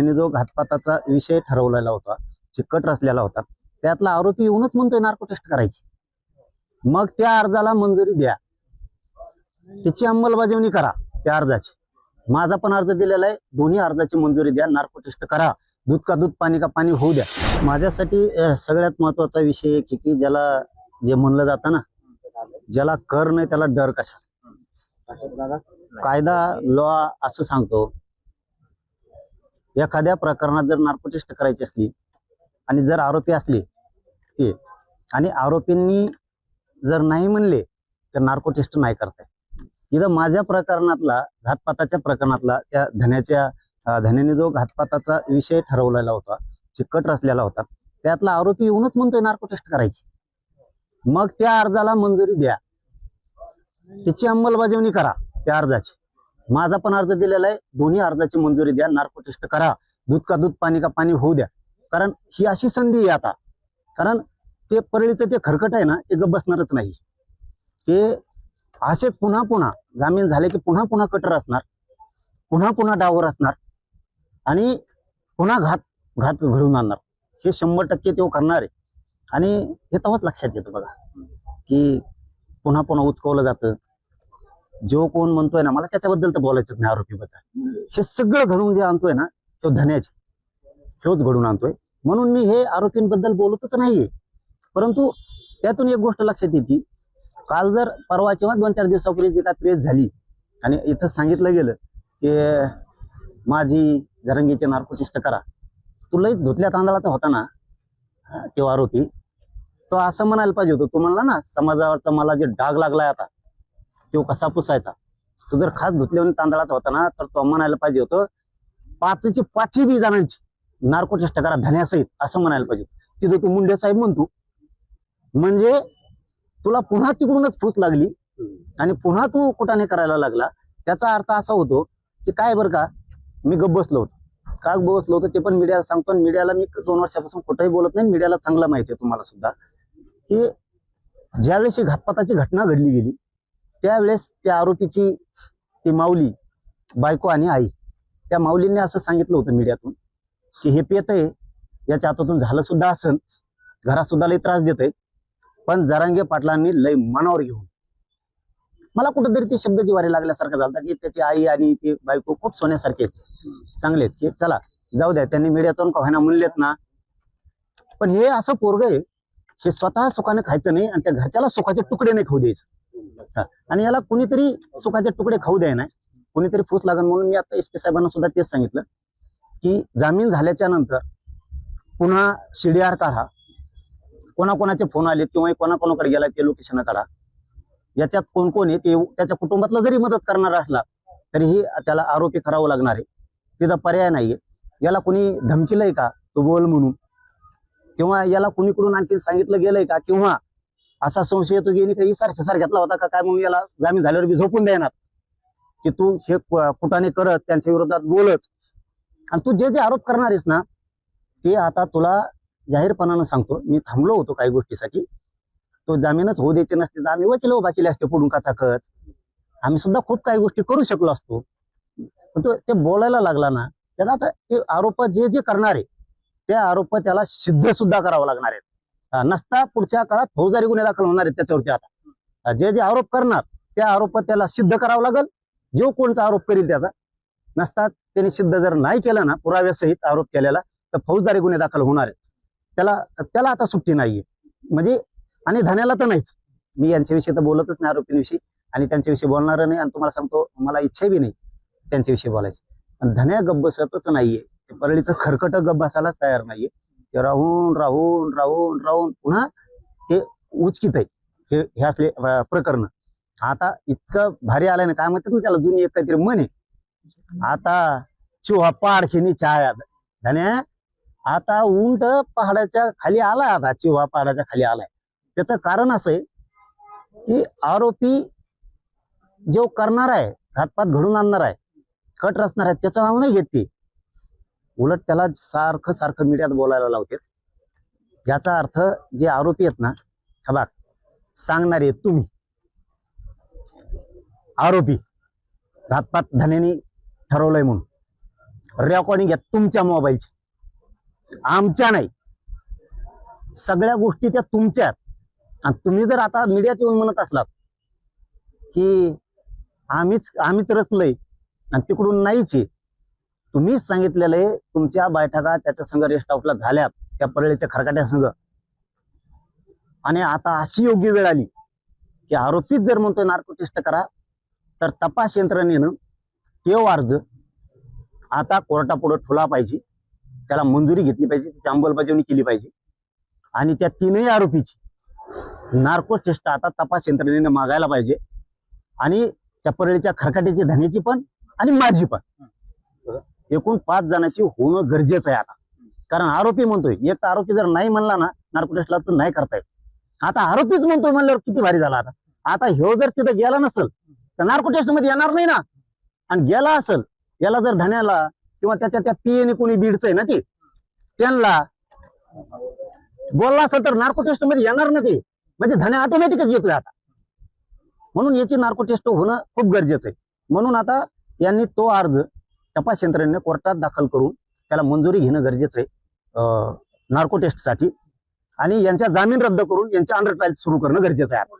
धन्याने जो घातपाताचा विषय ठरवलेला होता चिकट रचलेला होता त्यातला आरोपी येऊनच म्हणतोय नार्को टेस्ट करायची. मग त्या अर्जाला मंजुरी द्या. त्याची अंमलबजावणी करा त्या अर्जाची. माझा पण अर्ज दिलेला आहे. दोन्ही अर्जाची मंजुरी द्या. नार्को टेस्ट करा. दूध का दूध पाणी का पाणी होऊ द्या. माझ्यासाठी सगळ्यात महत्त्वाचा विषय एक की ज्याला जे म्हणलं जातं ना ज्याला कर नाही त्याला डर कशा कायदा लॉ असं सांगतो एखाद्या प्रकरणात जर नार्कोटेस्ट करायची असली आणि जर आरोपी असले ते आणि आरोपींनी जर नाही म्हणले तर नार्कोटेस्ट नाही करताय. इथं माझ्या प्रकरणातला घातपाताच्या प्रकरणातला त्या धन्याच्या धन्याने जो घातपाताचा विषय ठरवलेला होता चिकट रचलेला होता त्यातला आरोपी येऊनच म्हणतोय नार्को टेस्ट करायची. मग त्या अर्जाला मंजुरी द्या. त्याची अंमलबजावणी करा त्या अर्जाची. माझा पण अर्ज दिलेला आहे. दोन्ही अर्जाची मंजुरी द्या. नार्को टेस्ट करा. दूध का दूध पाणी का पाणी होऊ द्या. कारण ही अशी संधी आहे आता. कारण ते परळीचं ते खरकट आहे ना ते गप बसणारच नाही. ते असेच पुन्हा पुन्हा जामीन झाले की पुन्हा पुन्हा कटर असणार. पुन्हा पुन्हा डावर असणार. आणि पुन्हा घात घात घडून आणणार. हे शंभर टक्के ते करणार आहे. आणि हे तेव्हाच लक्षात येतं बघा. की पुन्हा पुन्हा उचकवलं जातं. जो कोण म्हणतोय ना मला त्याच्याबद्दल तर बोलायचं नाही आरोपीबद्दल. हे सगळं घडून जे आणतोय ना तो धन्याचे ह्योच घडून आणतोय. म्हणून मी हे आरोपींबद्दल बोलतच नाहीये. परंतु त्यातून एक गोष्ट लक्षात येते. काल जर परवा किंवा दोन चार दिवसापूर्वी जी काय प्रेस झाली आणि इथं सांगितलं गेलं की माझी जरंगीचे नार्कोटिस्ट करा. तू लईच धुतल्या तांदळाचा होता ना तो आरोपी. तो असं म्हणायला पाहिजे होतो. तू म्हणला ना समाजावरचा मला जे डाग लागलाय आता तो कसा पुसायचा? तू जर खास धुतल्यावर तांदळाचा होता ना तर तो म्हणायला पाहिजे होतं पाचची पाचही बी जणांची नार्को टेस्ट करा धन्यासहित असं म्हणायला पाहिजे तिथं तू मुंडे साहेब म्हणतो म्हणजे तुला पुन्हा तिकडूनच फूस लागली आणि पुन्हा तू कुठाने करायला लागला? त्याचा अर्थ असा होतो की काय बरं का मी गप्प बसलो होतो. का बसलो होतो ते पण मीडियाला सांगतो आणि मीडियाला मी दोन वर्षापासून कुठंही बोलत नाही मीडियाला चांगला माहिती आहे तुम्हाला सुद्धा की ज्यावेळेस ही घातपाताची घटना घडली गेली त्यावेळेस त्या आरोपीची ती माऊली बायको आणि आई त्या माऊलींनी असं सांगितलं होतं मीडियातून की हे पेत आहे याच्या हातातून झालं सुद्धा असन घरात सुद्धा लई त्रास देत आहे पण जरांगे पाटलांनी लय मनावर घेऊन. मला कुठंतरी ते शब्द जिवारी लागल्यासारखं झालं की त्याची आई आणि ती बायको खूप सोन्यासारखे आहेत. चांगले आहेत. की चला जाऊ द्या त्यांनी मीडियातून का होईना म्हणलेत ना. पण हे असं पोरग आहे हे स्वतः सुखाने खायचं नाही आणि त्या घरच्याला सुखाचे तुकडे नाही खाऊ द्यायचं. हा. आणि याला कुणीतरी सुखाचे तुकडे खाऊ द्याय नाही कुणीतरी फूस लागन म्हणून मी आता एस पी साहेबांना सुद्धा तेच सांगितलं की जामीन झाल्याच्यानंतर पुन्हा सीडीआर काढा. कोणाकोणाचे फोन आले किंवा कोणाकोणाकडे गेला ते लोकेशन काढा. याच्यात कोण कोण आहे ते त्याच्या कुटुंबातला जरी मदत करणार असला तरीही त्याला आरोपी करावं लागणार आहे. तिथं पर्याय नाहीये. याला कोणी धमकीलंय का? तो बोल म्हणून. किंवा याला कुणीकडून आणखी सांगितलं गेलंय का? किंवा असा संशय येतो की काही सारख्या सारख्यातला होता का? काय म्हणून याला जामीन झाल्यावर बी झोपून देणार? की तू हे पुटाने करत त्यांच्या विरोधात बोलच आणि तू जे जे आरोप करणार आहेस ना ते आता तुला जाहीरपणानं सांगतो. मी थांबलो होतो काही गोष्टीसाठी. तो जामीनच होऊ द्यायचे नसते तर आम्ही वकील उभा केले असते पुढून कच आम्ही सुद्धा खूप काही गोष्टी करू शकलो असतो. पण तो ते बोलायला लागला ना त्याला आता ते आरोप जे जे करणार आहे ते आरोप त्याला सिद्ध सुद्धा करावं लागणार आहेत. नसता पुढच्या काळात फौजदारी गुन्हे दाखल होणार आहेत त्याच्यावरती आता. जे जे आरोप करणार त्या आरोप त्याला सिद्ध करावं लागेल. जो कोणचा आरोप करील त्याचा. नसता त्याने सिद्ध जर नाही केला ना पुराव्यासहित आरोप केलेला तर फौजदारी गुन्हे दाखल होणार आहेत. त्याला त्याला आता सुट्टी नाहीये. म्हणजे आणि धन्याला तर नाहीच. मी यांच्याविषयी तर बोलतच नाही आरोपींविषयी. आणि त्यांच्याविषयी बोलणार नाही आणि तुम्हाला सांगतो मला इच्छा बी नाही त्यांच्याविषयी बोलायची. पण धन्या गप्प बसतच नाहीये. परळीचं खरकट गप्प तयार नाहीये. ते राहून राहून राहून राहून पुन्हा ते उचकीत आहे. हे हे असले प्रकरण. आता इतकं भारी आलंय ना काय म्हणतात ना त्याला जुनी एक काहीतरी म्हणे आहे. आता चिव्हा पाडखिनी छाया. धन्या आता उंट पहाडाच्या खाली आलाय आता चिव्हा पहाडाच्या खाली आलाय. त्याचं कारण असं आहे की आरोपी जो करणार आहे घातपात घडून आणणार आहे कट रचणार आहे त्याचं नाव नाही घेत ते. उलट त्याला सारखं सारखं मीडियात बोलायला लावते. याचा अर्थ जे आरोपी आहेत ना हा बघ सांगणारे आहेत तुम्ही. आरोपी घातपात धन्यानी ठरवलंय म्हणून. रेकॉर्डिंग घ्या तुमच्या मोबाईलची आमच्या नाही. सगळ्या गोष्टी त्या तुमच्या आणि तुम्ही जर आता मीडियात येऊन म्हणत असलात की आम्हीच आम्हीच रचलंय आणि तिकडून नाहीच आहे. तुम्हीच सांगितलेलं आहे तुमच्या बैठका त्याच्या संघ रेस्ट हाऊसला झाल्या त्या परळीच्या खरकाट्या संघ. आणि आता अशी योग्य वेळ आली की आरोपीच जर म्हणतोय नार्को टेस्ट करा तर तपास यंत्रणेनं ते अर्ज आता कोर्टापुढे ठोला पाहिजे त्याला मंजुरी घेतली पाहिजे त्याची अंमलबजावणी केली पाहिजे. आणि त्या तीनही आरोपीची नार्को टेस्ट आता तपास यंत्रणेने मागायला पाहिजे. आणि त्या परळीच्या खरकाट्याची धन्याची पण आणि माझी पण. एकूण पाच जणांची होणं गरजेचं आहे आता. कारण आरोपी म्हणतोय. एक तर आरोपी जर नाही म्हणला ना नार्को टेस्टला तर नाही करता येत. आता आरोपीच म्हणतोय म्हणल्यावर किती भारी झाला आता. आता ह्यो जर तिथं गेला नसेल तर नार्को टेस्टमध्ये येणार नाही ना. आणि गेला असेल याला जर धन्याला किंवा त्याच्या त्या पीएने कोणी बीडचंय ना ते त्यांना बोलला असेल तर नार्को टेस्टमध्ये येणार ना ते. म्हणजे धन्या ऑटोमॅटिकच येतोय आता. म्हणून याची नार्को टेस्ट होणं खूप गरजेचं आहे. म्हणून आता यांनी तो अर्ज तपास यंत्रणेने कोर्टात दाखल करून त्याला मंजुरी घेणं गरजेचं आहे. अं, नार्को टेस्टसाठी आणि यांच्या जामीन रद्द करून यांचे अंडर ट्रायल सुरू करणं गरजेचं आहे.